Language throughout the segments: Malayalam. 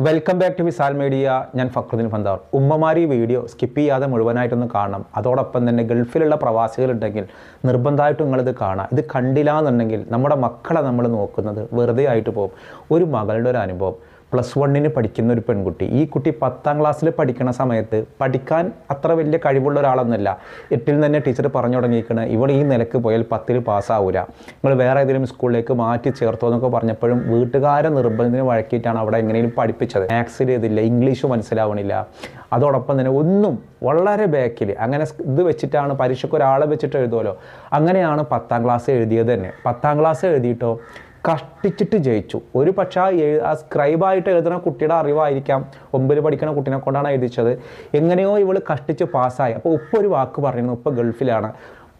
Welcome back to Visal media ഞാൻ ഫക്രുദ്ദീൻ ഫന്താർ ഉമ്മമാരി വീഡിയോ സ്കിപ്പ് ചെയ്യാതെ മുഴുവനായിട്ടൊന്ന് കാണണം. അതോടൊപ്പം തന്നെ ഗൾഫിലുള്ള പ്രവാസികളുണ്ടെങ്കിൽ നിർബന്ധമായിട്ടും നിങ്ങളിത് കാണാം. ഇത് കണ്ടില്ല എന്നുണ്ടെങ്കിൽ നമ്മുടെ മക്കളെ നമ്മൾ നോക്കുന്നത് വെറുതെ ആയിട്ട് പോകും. ഒരു മകളുടെ ഒരു അനുഭവം. പ്ലസ് വണ്ണിന് പഠിക്കുന്ന ഒരു പെൺകുട്ടി. ഈ കുട്ടി പത്താം ക്ലാസ്സിൽ പഠിക്കുന്ന സമയത്ത് പഠിക്കാൻ അത്ര വലിയ കഴിവുള്ള ഒരാളൊന്നുമല്ല. എട്ടിൽ തന്നെ ടീച്ചർ പറഞ്ഞു തുടങ്ങിയിരിക്കണ ഇവൾ ഈ നിലയ്ക്ക് പോയാൽ പത്തിൽ പാസ്സാവില്ല നിങ്ങൾ വേറെ ഏതെങ്കിലും സ്കൂളിലേക്ക് മാറ്റി ചേർത്തോ എന്നൊക്കെ പറഞ്ഞപ്പോഴും വീട്ടുകാരെ നിർബന്ധത്തിന് വഴക്കിയിട്ടാണ് അവിടെ എങ്ങനെയും പഠിപ്പിച്ചത്. മാത്സിൽ ഇതില്ല ഇംഗ്ലീഷ് മനസ്സിലാവണില്ല. അതോടൊപ്പം തന്നെ ഒന്നും വളരെ ബാക്കിൽ അങ്ങനെ ഇത് വെച്ചിട്ടാണ് പരീക്ഷയ്ക്ക് ഒരാളെ വെച്ചിട്ട് എഴുതുമല്ലോ അങ്ങനെയാണ് പത്താം ക്ലാസ് എഴുതിയത് തന്നെ. പത്താം ക്ലാസ് എഴുതിയിട്ടോ കഷ്ടിച്ചിട്ട് ജയിച്ചു. ഒരു പക്ഷേ ആ സ്ക്രൈബായിട്ട് എഴുതുന്ന കുട്ടിയുടെ അറിവായിരിക്കാം. ഒമ്പത് പഠിക്കുന്ന കുട്ടീനെ കൊണ്ടാണ് എഴുതിച്ചത്. എങ്ങനെയോ ഇവൾ കഷ്ടിച്ച് പാസ്സായി. അപ്പോൾ ഉപ്പ ഒരു വാക്ക് പറയുന്നു ഉപ്പ ഗൾഫിലാണ്.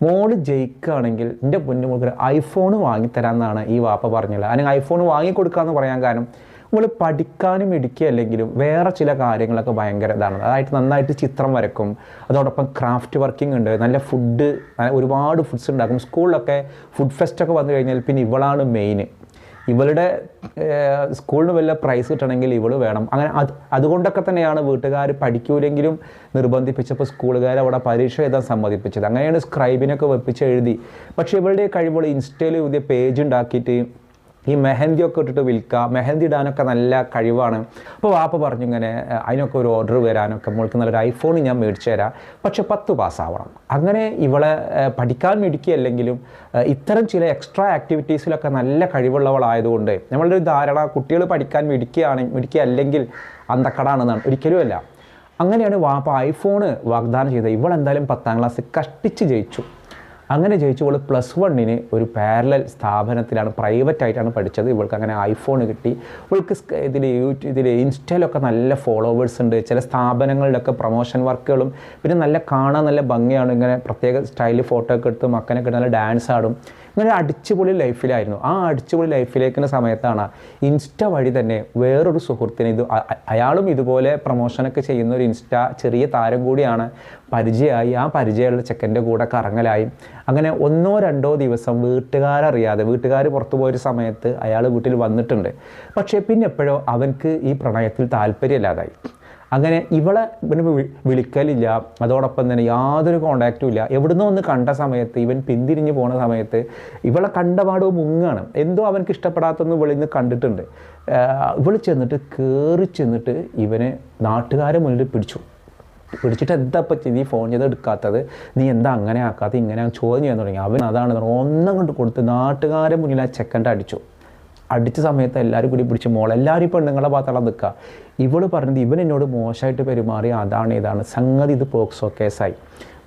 മോൾ ജയിക്കുകയാണെങ്കിൽ എന്റെ പൊന്നു മോൾക്ക് ഒരു ഐഫോൺ വാങ്ങിത്തരാമെന്നാണ് ഈ വാപ്പ പറഞ്ഞത്. അല്ലെങ്കിൽ ഐഫോൺ വാങ്ങിക്കൊടുക്കാമെന്ന് പറയാൻ കാരണം നമ്മൾ പഠിക്കാനും ഇടിക്കുകയല്ലെങ്കിലും വേറെ ചില കാര്യങ്ങളൊക്കെ ഭയങ്കര ഇതാണ്. അതായത് നന്നായിട്ട് ചിത്രം വരക്കും അതോടൊപ്പം ക്രാഫ്റ്റ് വർക്കിംഗ് ഉണ്ട് നല്ല ഫുഡ് ഒരുപാട് ഫുഡ്സ് ഉണ്ടാക്കും. സ്കൂളിലൊക്കെ ഫുഡ് ഫെസ്റ്റൊക്കെ വന്നു കഴിഞ്ഞാൽ പിന്നെ ഇവളാണ് മെയിൻ ഇവളുടെ സ്കൂളിന് വല്ല പ്രൈസ് കിട്ടണമെങ്കിൽ ഇവൾ വേണം. അങ്ങനെ അത് അതുകൊണ്ടൊക്കെ തന്നെയാണ് വീട്ടുകാർ പഠിക്കൂലെങ്കിലും നിർബന്ധിപ്പിച്ചപ്പോൾ സ്കൂളുകാർ അവിടെ പരീക്ഷ എഴുതാൻ സമ്മതിപ്പിച്ചത്. അങ്ങനെയാണ് സ്ക്രൈബിനൊക്കെ വെപ്പിച്ച് എഴുതി. പക്ഷേ ഇവളുടെ കഴിവുകൾ ഇൻസ്റ്റയിൽ പുതിയ പേജ് ഉണ്ടാക്കിയിട്ട് ഈ മെഹന്തി ഒക്കെ ഇട്ടിട്ട് വിൽക്കുക മെഹന്തി ഇടാനൊക്കെ നല്ല കഴിവാണ്. അപ്പോൾ വാപ്പ പറഞ്ഞു ഇങ്ങനെ അതിനൊക്കെ ഒരു ഓർഡർ വരാനൊക്കെ മോൾക്ക് നല്ലൊരു ഐഫോൺ ഞാൻ മേടിച്ചു തരാം. പക്ഷെ പത്ത് പാസ്സാവണം. അങ്ങനെ ഇവളെ പഠിക്കാൻ മേടിക്കുകയല്ലെങ്കിലും ഇത്തരം ചില എക്സ്ട്രാ ആക്ടിവിറ്റീസിലൊക്കെ നല്ല കഴിവുള്ളവളായതുകൊണ്ട് നമ്മളുടെ ഒരു ധാരണ കുട്ടികൾ പഠിക്കാൻ മിടിക്കുകയാണ് അല്ലെങ്കിൽ അന്തക്കടാണെന്നാണ്. ഒരിക്കലുമല്ല അങ്ങനെയാണ് വാപ്പ ഐഫോണ് വാഗ്ദാനം ചെയ്തത്. ഇവളെന്തായാലും പത്താം ക്ലാസ് കഷ്ടിച്ച് ജയിച്ചു. അങ്ങനെ ജയിച്ചവൾ പ്ലസ് വണ്ണിന് ഒരു പാരലൽ സ്ഥാപനത്തിലാണ് പ്രൈവറ്റ് ആയിട്ടാണ് പഠിച്ചത്. ഇവൾക്ക് അങ്ങനെ ഐഫോൺ കിട്ടി. ഇവൾക്ക് ഇതിൽ യൂട്യൂബ് ഇതിൽ ഇൻസ്റ്റയിലൊക്കെ നല്ല ഫോളോവേഴ്സ് ഉണ്ട്. ചില സ്ഥാപനങ്ങളിലൊക്കെ പ്രൊമോഷൻ വർക്കുകളും പിന്നെ നല്ല കാണാൻ നല്ല ഭംഗിയാണ്. ഇങ്ങനെ പ്രത്യേക സ്റ്റൈലിൽ ഫോട്ടോ ഒക്കെ എടുത്ത് മക്കനൊക്കെ നല്ല ഡാൻസ് ആടും. ഇങ്ങനെ ഒരു അടിച്ചുപൊളി ലൈഫിലായിരുന്നു. ആ അടിച്ചുപൊളി ലൈഫിലേക്കുന്ന സമയത്താണ് ഇൻസ്റ്റ വഴി തന്നെ വേറൊരു സുഹൃത്തിന് ഇത് അയാളും ഇതുപോലെ പ്രൊമോഷനൊക്കെ ചെയ്യുന്ന ഒരു ഇൻസ്റ്റ ചെറിയ താരം കൂടിയാണ് പരിചയമായി. ആ പരിചയമുള്ള ചെക്കന്റെ കൂടെ കറങ്ങലായി. അങ്ങനെ ഒന്നോ രണ്ടോ ദിവസം വീട്ടുകാരറിയാതെ വീട്ടുകാർ പുറത്തു പോയൊരു സമയത്ത് അയാൾ വീട്ടിൽ വന്നിട്ടുണ്ട്. പക്ഷേ പിന്നെ എപ്പോഴോ അവൻക്ക് ഈ പ്രണയത്തിൽ താല്പര്യമില്ലാതായി. അങ്ങനെ ഇവളെ ഇവന് വിളിക്കലില്ല. അതോടൊപ്പം തന്നെ യാതൊരു കോണ്ടാക്റ്റും ഇല്ല. എവിടുന്നോ ഒന്ന് കണ്ട സമയത്ത് ഇവൻ പിന്തിരിഞ്ഞ് പോണ സമയത്ത് ഇവളെ കണ്ടപാടോ മുങ്ങാണ്. എന്തോ അവനക്ക് ഇഷ്ടപ്പെടാത്തൊന്നും ഇവളിൽ നിന്ന് കണ്ടിട്ടുണ്ട്. ഇവൾ ചെന്നിട്ട് കയറി ചെന്നിട്ട് ഇവനെ നാട്ടുകാരെ മുന്നിൽ പിടിച്ചു. പിടിച്ചിട്ട് എന്താ പറ്റി നീ ഫോൺ ചെയ്ത് എടുക്കാത്തത്? നീ എന്താ അങ്ങനെ ആക്കാത്തത്? ഇങ്ങനെ ചോദ്യം ചെയ്യാൻ തുടങ്ങി. അവൻ അതാണ് ഒന്നും കൊണ്ട് കൊടുത്ത് നാട്ടുകാരെ മുന്നിൽ ആ ചെക്കന്റെ അടിച്ചു. അടിച്ച സമയത്ത് എല്ലാവരും കൂടി പിടിച്ച് മോൾ എല്ലാവരും ഇപ്പോൾ പെണ്ണുങ്ങളെ ഭാഗത്തുള്ള നിൽക്കുക. ഇവൾ പറഞ്ഞത് ഇവൻ എന്നോട് മോശമായിട്ട് പെരുമാറി അതാണ് ഇതാണ്. സംഗതി ഇത് പോക്സോ കേസായി.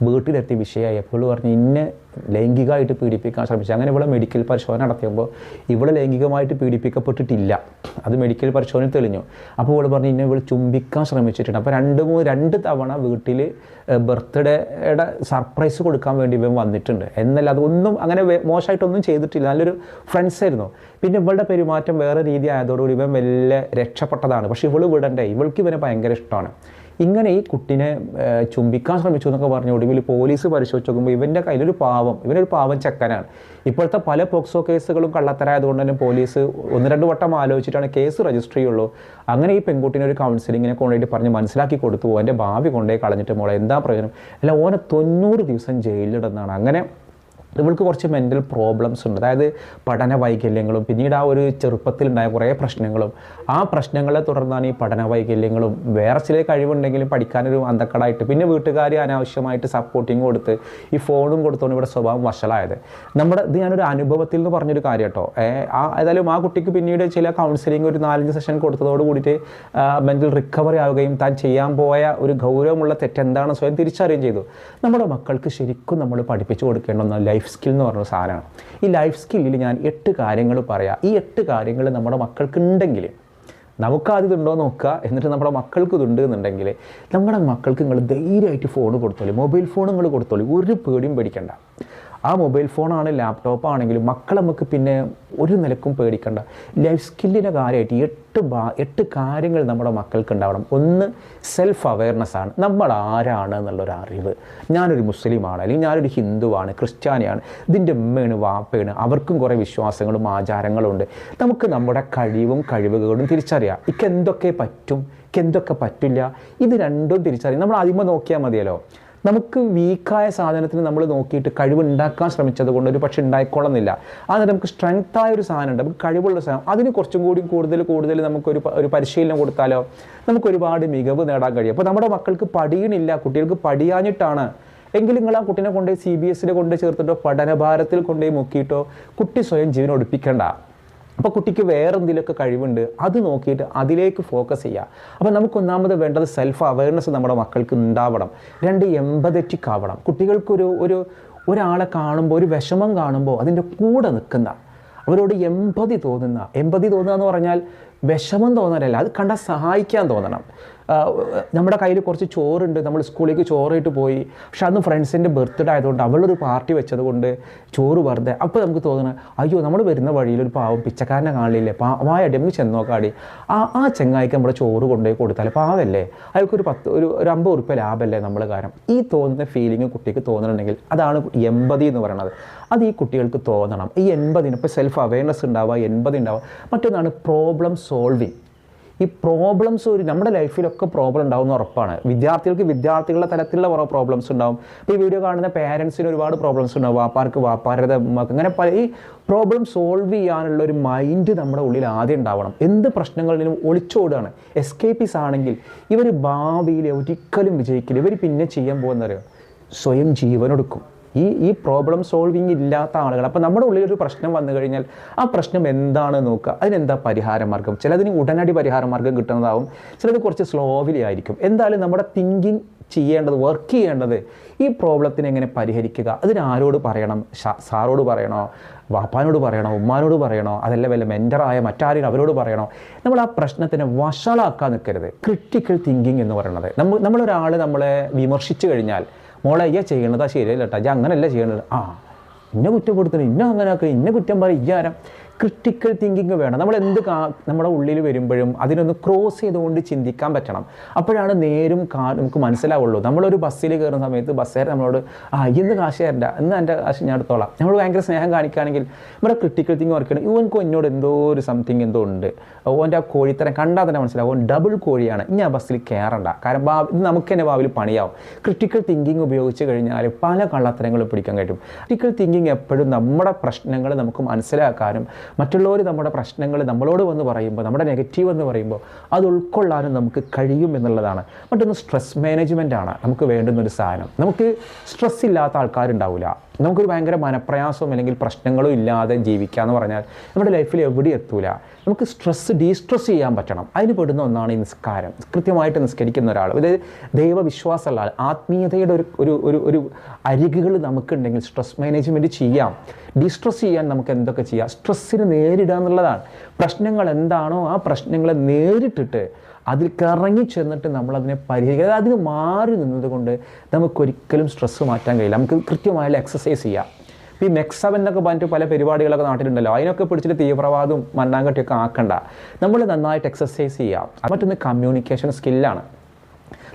വീട്ടിലെത്തി വിഷയമായി. അപ്പോൾ പറഞ്ഞു ഇന്നെ ലൈംഗികമായിട്ട് പീഡിപ്പിക്കാൻ ശ്രമിച്ചു. അങ്ങനെ ഇവളെ മെഡിക്കൽ പരിശോധന നടത്തിയപ്പോൾ ഇവളെ ലൈംഗികമായിട്ട് പീഡിപ്പിക്കപ്പെട്ടിട്ടില്ല. അത് മെഡിക്കൽ പരിശോധന തെളിഞ്ഞു. അപ്പോൾ ഇവൾ പറഞ്ഞു ഇന്നെ ഇവൾ ചുംബിക്കാൻ ശ്രമിച്ചിട്ടുണ്ട്. അപ്പോൾ രണ്ട് മൂന്ന് രണ്ട് തവണ വീട്ടിൽ ബർത്ത്ഡേയുടെ സർപ്രൈസ് കൊടുക്കാൻ വേണ്ടി ഇവൻ വന്നിട്ടുണ്ട്. എന്നല്ല അതൊന്നും അങ്ങനെ മോശമായിട്ടൊന്നും ചെയ്തിട്ടില്ല. നല്ലൊരു ഫ്രണ്ട്സ് ആയിരുന്നു. പിന്നെ ഇവളുടെ പെരുമാറ്റം വേറെ രീതി ആയതോടുകൂടി ഇവൻ വലിയ രക്ഷപ്പെട്ടതാണ്. പക്ഷേ ഇവൾ വിടണ്ടേ? ഇവൾക്ക് ഇവനെ ഭയങ്കര ഇഷ്ടമാണ്. ഇങ്ങനെ ഈ കുട്ടിനെ ചുംബിക്കാൻ ശ്രമിച്ചു എന്നൊക്കെ പറഞ്ഞു ഒടുവിൽ പോലീസ് പരിശോധിച്ച് നോക്കുമ്പോൾ ഇവന്റെ കയ്യിലൊരു പാവം ഇവനൊരു പാവം ചെക്കനാണ്. ഇപ്പോഴത്തെ പല പോക്സോ കേസുകളും കള്ളത്തരായതുകൊണ്ട് തന്നെ പോലീസ് ഒന്ന് രണ്ട് വട്ടം ആലോചിച്ചിട്ടാണ് കേസ് രജിസ്റ്റർ ചെയ്യുള്ളൂ. അങ്ങനെ ഈ പെൺകുട്ടിനെ ഒരു കൗൺസിലിങ്ങിനെ കൊണ്ടുപോയിട്ട് പറഞ്ഞ് മനസ്സിലാക്കി കൊടുത്തു. എന്റെ ഭാവി കൊണ്ടുപോയി കളഞ്ഞിട്ട് മോളെ എന്താ പ്രയോജനം? അല്ല ഓനെ തൊണ്ണൂറ് ദിവസം ജയിലിലിടുന്നതാണ്. അങ്ങനെ ഇവൾക്ക് കുറച്ച് മെന്റൽ പ്രോബ്ലംസ് ഉണ്ട്. അതായത് പഠന വൈകല്യങ്ങളും പിന്നീട് ആ ഒരു ചെറുപ്പത്തിലുണ്ടായ കുറേ പ്രശ്നങ്ങളും. ആ പ്രശ്നങ്ങളെ തുടർന്നാണ് ഈ പഠന വൈകല്യങ്ങളും വേറെ ചില കഴിവുണ്ടെങ്കിലും പഠിക്കാനൊരു അന്തക്കടായിട്ട് പിന്നെ വീട്ടുകാർ അനാവശ്യമായിട്ട് സപ്പോർട്ടിങ് കൊടുത്ത് ഈ ഫോണും കൊടുത്തോണ്ട് ഇവിടെ സ്വഭാവം വഷളായത്. നമ്മുടെ ഇത് ഞാനൊരു അനുഭവത്തിൽ നിന്ന് പറഞ്ഞൊരു കാര്യം കേട്ടോ ആ ഏതായാലും ആ കുട്ടിക്ക് പിന്നീട് ചില കൗൺസിലിംഗ് ഒരു നാലഞ്ച് സെഷൻ കൊടുത്തതോട് കൂടിയിട്ട് മെന്റൽ റിക്കവറി ആവുകയും താൻ ചെയ്യാൻ പോയ ഒരു ഗൗരവമുള്ള തെറ്റെന്താണ് സ്വയം തിരിച്ചറിയുകയും ചെയ്തു. നമ്മുടെ മക്കൾക്ക് ശരിക്കും നമ്മൾ പഠിപ്പിച്ചു കൊടുക്കേണ്ട ഒന്ന് ലൈഫ് സ്കിൽ എന്ന് പറഞ്ഞ സാധനമാണ്. ഈ ലൈഫ് സ്കില്ലിൽ ഞാൻ എട്ട് കാര്യങ്ങൾ പറയാം. ഈ എട്ട് കാര്യങ്ങൾ നമ്മുടെ മക്കൾക്ക് ഉണ്ടെങ്കിൽ നമുക്കാദ്യം ഇതുണ്ടോ നോക്കുക. എന്നിട്ട് നമ്മുടെ മക്കൾക്ക് ഇതുണ്ട് എന്നുണ്ടെങ്കിൽ നമ്മുടെ മക്കൾക്ക് നിങ്ങൾ ധൈര്യമായിട്ട് ഫോൺ കൊടുത്തോളി. മൊബൈൽ ഫോൺ നിങ്ങൾ കൊടുത്തോളി. ഒരു പേടിയും പേടിക്കണ്ട. ആ മൊബൈൽ ഫോണാണ് ലാപ്ടോപ്പ് ആണെങ്കിലും മക്കളെ നമുക്ക് പിന്നെ ഒരു നിലക്കും പേടിക്കണ്ട. ലൈഫ് സ്കില്ലിന്റെ കാര്യമായിട്ട് എട്ട് ബാ എട്ട് കാര്യങ്ങൾ നമ്മുടെ മക്കൾക്ക് ഉണ്ടാവണം. ഒന്ന് സെൽഫ് അവയർനെസ് ആണ്. നമ്മൾ ആരാണ് എന്നുള്ളൊരു അറിവ്. ഞാനൊരു മുസ്ലിമാണ് അല്ലെങ്കിൽ ഞാനൊരു ഹിന്ദുവാണ് ക്രിസ്ത്യാനിയാണ്. ഇതിന്റെ ഉമ്മയാണ് വാപ്പയാണ്. അവർക്കും കുറേ വിശ്വാസങ്ങളും ആചാരങ്ങളും ഉണ്ട് നമുക്ക് നമ്മുടെ കഴിവും കഴിവുകളും തിരിച്ചറിയാം. ഇക്കെന്തൊക്കെ പറ്റും ഇക്ക് എന്തൊക്കെ പറ്റില്ല? ഇത് രണ്ടും തിരിച്ചറിയാം. നമ്മൾ ആദ്യമേ നോക്കിയാൽ മതിയല്ലോ. നമുക്ക് വീക്കായ സാധനത്തിന് നമ്മൾ നോക്കിയിട്ട് കഴിവുണ്ടാക്കാൻ ശ്രമിച്ചത് കൊണ്ട് ഒരു പക്ഷേ ഉണ്ടായിക്കൊള്ളുന്നില്ല. അത് നമുക്ക് സ്ട്രെങ്ത് ആയ ഒരു സാധനമുണ്ട്. നമുക്ക് കഴിവുള്ള സാധനം. അതിന് കുറച്ചും കൂടി കൂടുതൽ കൂടുതൽ നമുക്കൊരു ഒരു പരിശീലനം കൊടുത്താലോ നമുക്ക് ഒരുപാട് മികവ് നേടാൻ കഴിയും. അപ്പോൾ നമ്മുടെ മക്കൾക്ക് പഠിയണില്ല കുട്ടികൾക്ക് പഠിയാഞ്ഞിട്ടാണ് എങ്കിൽ നിങ്ങൾ ആ കുട്ടീനെ കൊണ്ടുപോയി സി ബി എസിൽ കൊണ്ട് ചേർത്തിട്ടോ പഠനഭാരത്തിൽ കൊണ്ടുപോയി മുക്കിയിട്ടോ കുട്ടി സ്വയം ജീവൻ ഒടുപ്പിക്കണ്ട അപ്പോൾ കുട്ടിക്ക് വേറെ എന്തെങ്കിലുമൊക്കെ കഴിവുണ്ട് അത് നോക്കിയിട്ട് അതിലേക്ക് ഫോക്കസ് ചെയ്യുക അപ്പോൾ നമുക്ക് ഒന്നാമത് വേണ്ടത് സെൽഫ് അവയർനെസ് നമ്മുടെ മക്കൾക്ക് ഉണ്ടാവണം. രണ്ട് എമ്പതറ്റിക് ആവണം. കുട്ടികൾക്കൊരു ഒരു ഒരാളെ കാണുമ്പോൾ ഒരു വിഷമം കാണുമ്പോൾ അതിന്റെ കൂടെ നിൽക്കുന്ന അവരോട് എമ്പതി തോന്നുന്ന എമ്പതി തോന്നുക എന്ന് പറഞ്ഞാൽ വിഷമം തോന്നാനല്ല അത് കണ്ടാൽ സഹായിക്കാൻ തോന്നണം. നമ്മുടെ കയ്യിൽ കുറച്ച് ചോറുണ്ട്. നമ്മൾ സ്കൂളിലേക്ക് ചോറായിട്ട് പോയി. പക്ഷെ അന്ന് ഫ്രണ്ട്സിന്റെ ബർത്ത്ഡേ ആയതുകൊണ്ട് അവളൊരു പാർട്ടി വെച്ചത് കൊണ്ട് ചോറ് വെറുതെ. അപ്പോൾ നമുക്ക് തോന്നണം അയ്യോ നമ്മൾ വരുന്ന വഴിയിൽ ഒരു പാവം പിച്ചക്കാരനെ കാണില്ലേ? പാവായ നമുക്ക് ചെന്നോക്കാടി ആ ആ ചെങ്ങായിക്ക് നമ്മുടെ ചോറ് കൊണ്ടുപോയി കൊടുത്താൽ പാവല്ലേ? അയാൾക്കൊരു പത്ത് ഒരു ഒരു അമ്പത് ഉറുപ്പ്യ ലാഭമല്ലേ നമ്മൾ കാരണം? ഈ തോന്നുന്ന ഫീലിംഗ് കുട്ടിക്ക് തോന്നുന്നുണ്ടെങ്കിൽ അതാണ് എൺപതി എന്ന് പറയുന്നത് അത് ഈ കുട്ടികൾക്ക് തോന്നണം. ഈ എൺപതിന് ഇപ്പോൾ സെൽഫ് അവയർനെസ് ഉണ്ടാവുക എൺപത് ഉണ്ടാവുക. മറ്റൊന്നാണ് പ്രോബ്ലം സോൾവിങ് ഈ പ്രോബ്ലംസ് ഒരു നമ്മുടെ ലൈഫിലൊക്കെ പ്രോബ്ലം ഉണ്ടാവുന്ന ഉറപ്പാണ്. വിദ്യാർത്ഥികൾക്ക് വിദ്യാർത്ഥികളുടെ തലത്തിലുള്ള കുറേ പ്രോബ്ലംസ് ഉണ്ടാവും. ഇപ്പോൾ ഈ വീഡിയോ കാണുന്ന പേരൻസിന് ഒരുപാട് പ്രോബ്ലംസ് ഉണ്ടാവും. വാപ്പാർക്ക് വാപ്പാരുടെ അങ്ങനെ പല ഈ പ്രോബ്ലം സോൾവ് ചെയ്യാനുള്ള ഒരു മൈൻഡ് നമ്മുടെ ഉള്ളിൽ ആദ്യം ഉണ്ടാവണം. എന്ത് പ്രശ്നങ്ങളിലും ഒളിച്ചോടുകയാണ്. എസ്കേപ്പീസ് ആണെങ്കിൽ ഇവർ ഭാവിയിൽ ഒരിക്കലും വിജയിക്കില്ല. ഇവർ പിന്നെ ചെയ്യാൻ പോകുന്നവരോ സ്വയം ജീവനൊടുക്കും. ഈ ഈ പ്രോബ്ലം സോൾവിങ് ഇല്ലാത്ത ആളുകൾ. അപ്പോൾ നമ്മുടെ ഉള്ളിൽ ഒരു പ്രശ്നം വന്നു കഴിഞ്ഞാൽ ആ പ്രശ്നം എന്താണ് നോക്കുക. അതിനെന്താ പരിഹാര മാർഗം? ചിലതിന് ഉടനടി പരിഹാര മാർഗം കിട്ടുന്നതാവും. ചിലത് കുറച്ച് സ്ലോവിലി ആയിരിക്കും. എന്തായാലും നമ്മുടെ തിങ്കിങ് ചെയ്യേണ്ടത് വർക്ക് ചെയ്യേണ്ടത് ഈ പ്രോബ്ലത്തിനെ എങ്ങനെ പരിഹരിക്കുക? അതിന് ആരോട് പറയണം? സാറോട് പറയണോ? വാപ്പാനോട് പറയണോ? ഉമ്മാനോട് പറയണോ? അതല്ല വല്ല മെന്ററായ മറ്റാരെങ്കിലും അവരോട് പറയണോ? നമ്മൾ ആ പ്രശ്നത്തിനെ വഷളാക്കാൻ നിൽക്കരുത്. ക്രിട്ടിക്കൽ തിങ്കിങ് എന്ന് പറയുന്നത്. നമ്മൾ നമ്മളൊരാൾ നമ്മളെ വിമർശിച്ചു കഴിഞ്ഞാൽ മോളെ അയ്യ ചെയ്യണതാ ശരിയല്ല കേട്ടോ അയ്യ അങ്ങനെയല്ല ചെയ്യണത്. ആ ഇന്നെ കുറ്റപ്പെടുത്തണം. ഇന്ന അങ്ങനെ ആക്കുക ഇന്ന കുറ്റം പറയും. ഇയ്യാരം ക്രിട്ടിക്കൽ തിങ്കിങ് വേണം. നമ്മൾ എന്ത് നമ്മുടെ ഉള്ളിൽ വരുമ്പോഴും അതിനൊന്ന് ക്രോസ് ചെയ്തുകൊണ്ട് ചിന്തിക്കാൻ പറ്റണം. അപ്പോഴാണ് നേരും കാ നമുക്ക് മനസ്സിലാവുള്ളൂ. നമ്മളൊരു ബസ്സിൽ കയറുന്ന സമയത്ത് ബസ്സുകാരൻ നമ്മളോട് ആ ഇന്ന് കാശ് തരണ്ട. ഇന്ന് എന്റെ കാശ് ഞാൻ എടുത്തോളാം. നമ്മൾ ഭയങ്കര സ്നേഹം കാണിക്കുകയാണെങ്കിൽ നമ്മുടെ ക്രിട്ടിക്കൽ തിങ്ക് വർക്ക് ചെയ്യണം. ഇവൻക്ക് എന്നോട് എന്തോ ഒരു സംതിങ് എന്തോ ഉണ്ട്. ഓന്റെ ആ കോഴിത്തരം കണ്ടാൽ തന്നെ മനസ്സിലാവും. ഡബിൾ കോഴിയാണ്. ഇനി ആ ബസ്സിൽ കയറണ്ട. കാരണം ഭാ ഇത് നമുക്ക് തന്നെ ഭാവിയിൽ പണിയാവും. ക്രിട്ടിക്കൽ തിങ്കിങ് ഉപയോഗിച്ച് കഴിഞ്ഞാൽ പല കള്ളത്തരങ്ങളും പിടിക്കാൻ കഴിയും. ക്രിട്ടിക്കൽ തിങ്കിങ് എപ്പോഴും നമ്മുടെ പ്രശ്നങ്ങൾ നമുക്ക് മനസ്സിലാക്കാനും മറ്റുള്ളവർ നമ്മുടെ പ്രശ്നങ്ങൾ നമ്മളോട് വന്ന് പറയുമ്പോൾ നമ്മുടെ നെഗറ്റീവ് എന്ന് പറയുമ്പോൾ അത് ഉൾക്കൊള്ളാനും നമുക്ക് കഴിയും എന്നുള്ളതാണ്. മറ്റൊന്ന് സ്ട്രെസ് മാനേജ്മെന്റ് ആണ്. നമുക്ക് വേണ്ടുന്ന ഒരു സാധനം. നമുക്ക് സ്ട്രെസ് ഇല്ലാത്ത ആൾക്കാരുണ്ടാവില്ല നമുക്കൊരു ഭയങ്കര മനപ്രയാസവും അല്ലെങ്കിൽ പ്രശ്നങ്ങളും ഇല്ലാതെ ജീവിക്കുക എന്ന് പറഞ്ഞാൽ നമ്മുടെ ലൈഫിൽ എവിടെ എത്തൂല. നമുക്ക് സ്ട്രെസ് ഡീസ്ട്രെസ് ചെയ്യാൻ പറ്റണം. അതിന് പെടുന്ന ഒന്നാണ് ഈ നിസ്കാരം. കൃത്യമായിട്ട് നിസ്കരിക്കുന്ന ഒരാൾ. അതായത് ദൈവവിശ്വാസമുള്ള ആൾ ആത്മീയതയുടെ ഒരു ഒരു ഒരു ഒരു അരികുകൾ നമുക്കുണ്ടെങ്കിൽ സ്ട്രെസ് മാനേജ്മെന്റ് ചെയ്യാം. ഡിസ്ട്രെസ് ചെയ്യാൻ നമുക്ക് എന്തൊക്കെ ചെയ്യാം? സ്ട്രെസ്സിന് നേരിടുക എന്നുള്ളതാണ്. പ്രശ്നങ്ങൾ എന്താണോ ആ പ്രശ്നങ്ങളെ നേരിട്ടിട്ട് അതിൽ കറങ്ങി ചെന്നിട്ട് നമ്മളതിനെ പരിഹരിക്കുക. അതിന് മാറി നിന്നതുകൊണ്ട് നമുക്കൊരിക്കലും സ്ട്രെസ്സ് മാറ്റാൻ കഴിയില്ല. നമുക്ക് കൃത്യമായാലും എക്സസൈസ് ചെയ്യാം. ഈ മെക്സവൻ എന്നൊക്കെ പറഞ്ഞിട്ട് പല പരിപാടികളൊക്കെ നാട്ടിലുണ്ടല്ലോ. അതിനൊക്കെ പിടിച്ചിട്ട് തീവ്രവാദവും മണ്ണാങ്കട്ടിയൊക്കെ ആക്കണ്ട. നമ്മൾ നന്നായിട്ട് എക്സസൈസ് ചെയ്യാം. മറ്റൊന്ന് കമ്മ്യൂണിക്കേഷൻ സ്കില്ലാണ്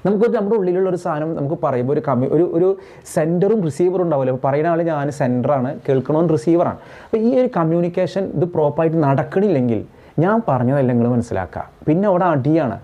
നമുക്ക് നമ്മുടെ ഉള്ളിലുള്ള ഒരു സാധനം നമുക്ക് പറയുമ്പോൾ ഒരു കമ്മ്യൂ ഒരു ഒരു സെന്ററും റിസീവറും ഉണ്ടാവില്ല അപ്പോൾ പറയുന്ന ആൾ ഞാൻ സെന്ററാണ് കേൾക്കണവൻ റിസീവറാണ് അപ്പോൾ ഈ ഒരു കമ്മ്യൂണിക്കേഷൻ ഇത് പ്രോപ്പറായിട്ട് നടക്കണില്ലെങ്കിൽ ഞാൻ പറഞ്ഞതല്ല നിങ്ങൾ മനസ്സിലാക്കുക. പിന്നെ അവിടെ അടിയാണ്.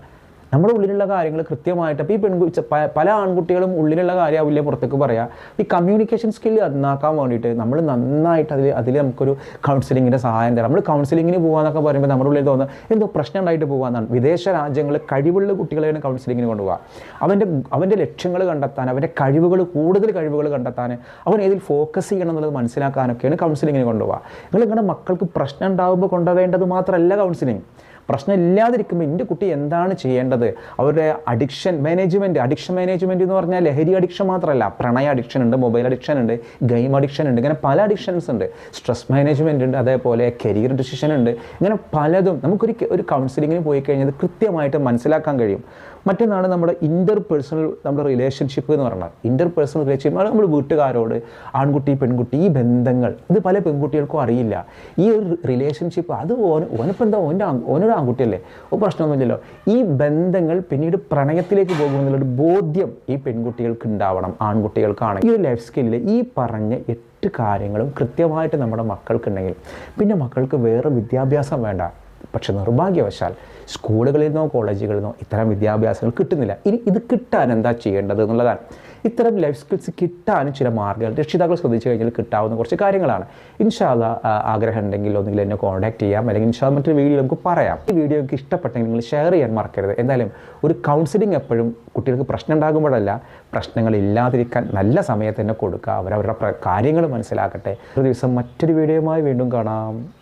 നമ്മുടെ ഉള്ളിലുള്ള കാര്യങ്ങൾ കൃത്യമായിട്ട് അപ്പോൾ ഈ പെൺകുട്ടി പല ആൺകുട്ടികളും ഉള്ളിലുള്ള കാര്യമാവില്ല പുറത്തേക്ക് പറയാം. ഈ കമ്മ്യൂണിക്കേഷൻ സ്കില്ല് നന്നാക്കാൻ വേണ്ടിയിട്ട് നമ്മൾ നന്നായിട്ട് അതിൽ അതിൽ നമുക്കൊരു കൗൺസിലിങ്ങിന്റെ സഹായം തരാം. നമ്മൾ കൗൺസിലിങ്ങിന് പോകാമെന്നൊക്കെ പറയുമ്പോൾ നമ്മുടെ ഉള്ളിൽ തോന്നുന്നത് എന്തോ പ്രശ്നം ഉണ്ടായിട്ട് പോകാമെന്നാണ് വിദേശ രാജ്യങ്ങളിൽ കഴിവുള്ള കുട്ടികളെയാണ് കൗൺസിലിങ്ങിന് കൊണ്ടുപോകുക അവന്റെ അവന്റെ ലക്ഷ്യങ്ങൾ കണ്ടെത്താൻ അവന്റെ കഴിവുകൾ കൂടുതൽ കഴിവുകൾ കണ്ടെത്താൻ അവൻ ഏതിൽ ഫോക്കസ് ചെയ്യണം എന്നുള്ളത് മനസ്സിലാക്കാനൊക്കെയാണ് കൗൺസിലിങ്ങിന് കൊണ്ടുപോകുക നിങ്ങൾ നിങ്ങളുടെ മക്കൾക്ക് പ്രശ്നം ഉണ്ടാകുമ്പോൾ കൊണ്ടുപോകേണ്ടത് മാത്രമല്ല കൗൺസിലിംഗ് പ്രശ്നം ഇല്ലാതിരിക്കുമ്പോൾ എന്റെ കുട്ടി എന്താണ് ചെയ്യേണ്ടത്? അവരുടെ അഡിക്ഷൻ മാനേജ്മെന്റ് അഡിക്ഷൻ മാനേജ്മെന്റ് എന്ന് പറഞ്ഞാൽ ലഹരി അഡിക്ഷൻ മാത്രമല്ല പ്രണയ അഡിക്ഷൻ ഉണ്ട് മൊബൈൽ അഡിക്ഷൻ ഉണ്ട് ഗെയിം അഡിക്ഷൻ ഉണ്ട് ഇങ്ങനെ പല അഡിക്ഷൻസ് ഉണ്ട്. സ്ട്രെസ് മാനേജ്മെന്റ് ഉണ്ട് അതേപോലെ കരിയർ ഡിസിഷൻ ഉണ്ട്. ഇങ്ങനെ പലതും നമുക്കൊരു ഒരു കൗൺസിലിങ്ങിന് പോയി കഴിഞ്ഞാൽ കൃത്യമായിട്ട് മനസ്സിലാക്കാൻ കഴിയും. മറ്റൊന്നാണ് നമ്മുടെ ഇന്റർ പേഴ്സണൽ നമ്മുടെ റിലേഷൻഷിപ്പ് എന്ന് പറഞ്ഞാൽ. ഇന്റർ പേഴ്സണൽ റിലേഷൻഷിപ്പ് നമ്മൾ വീട്ടുകാരോട് ആൺകുട്ടി പെൺകുട്ടി ഈ ബന്ധങ്ങൾ. ഇത് പല പെൺകുട്ടികൾക്കും അറിയില്ല. ഈ ഒരു റിലേഷൻഷിപ്പ് അത് ഓൻ ഓനിപ്പം എന്താ ഓന്റെ ഓനൊരു ആൺകുട്ടിയല്ലേ? ഒരു പ്രശ്നമൊന്നുമില്ലല്ലോ. ഈ ബന്ധങ്ങൾ പിന്നീട് പ്രണയത്തിലേക്ക് പോകുമെന്നുള്ളൊരു ബോധ്യം ഈ പെൺകുട്ടികൾക്ക് ഉണ്ടാവണം ആൺകുട്ടികൾക്കാണ്. ഈ ഒരു ലൈഫ് സ്കില്ലിൽ ഈ പറഞ്ഞ എട്ട് കാര്യങ്ങളും കൃത്യമായിട്ട് നമ്മുടെ മക്കൾക്കുണ്ടെങ്കിൽ പിന്നെ മക്കൾക്ക് വേറെ വിദ്യാഭ്യാസം വേണ്ട. പക്ഷെ നിർഭാഗ്യവശാൽ സ്കൂളുകളിൽ നിന്നോ കോളേജുകളിൽ നിന്നോ ഇത്തരം വിദ്യാഭ്യാസങ്ങൾ കിട്ടുന്നില്ല. ഇനി ഇത് കിട്ടാൻ എന്താ ചെയ്യേണ്ടത് എന്നുള്ളതാണ്. ഇത്തരം ലൈഫ് സ്കിൽസ് കിട്ടാനും ചില മാർഗങ്ങൾ രക്ഷിതാക്കൾ ശ്രദ്ധിച്ചു കഴിഞ്ഞാൽ കിട്ടാവുന്ന കുറച്ച് കാര്യങ്ങളാണ്. ഇൻഷാല്ല ആഗ്രഹം ഉണ്ടെങ്കിൽ ഒന്നുകിൽ എന്നെ കോൺടാക്ട് ചെയ്യാം. അല്ലെങ്കിൽ ഇൻഷാ മറ്റൊരു വീഡിയോ നമുക്ക് പറയാം. ഈ വീഡിയോ നിങ്ങൾക്ക് ഇഷ്ടപ്പെട്ടെങ്കിൽ നിങ്ങൾ ഷെയർ ചെയ്യാൻ മറക്കരുത്. എന്തായാലും ഒരു കൗൺസിലിംഗ് എപ്പോഴും കുട്ടികൾക്ക് പ്രശ്നം ഉണ്ടാകുമ്പോഴല്ല പ്രശ്നങ്ങൾ ഇല്ലാതിരിക്കാൻ നല്ല സമയത്ത് തന്നെ കൊടുക്കുക. അവരവരുടെ കാര്യങ്ങൾ മനസ്സിലാക്കട്ടെ. ഒരു ദിവസം മറ്റൊരു വീഡിയോയുമായി വീണ്ടും കാണാം.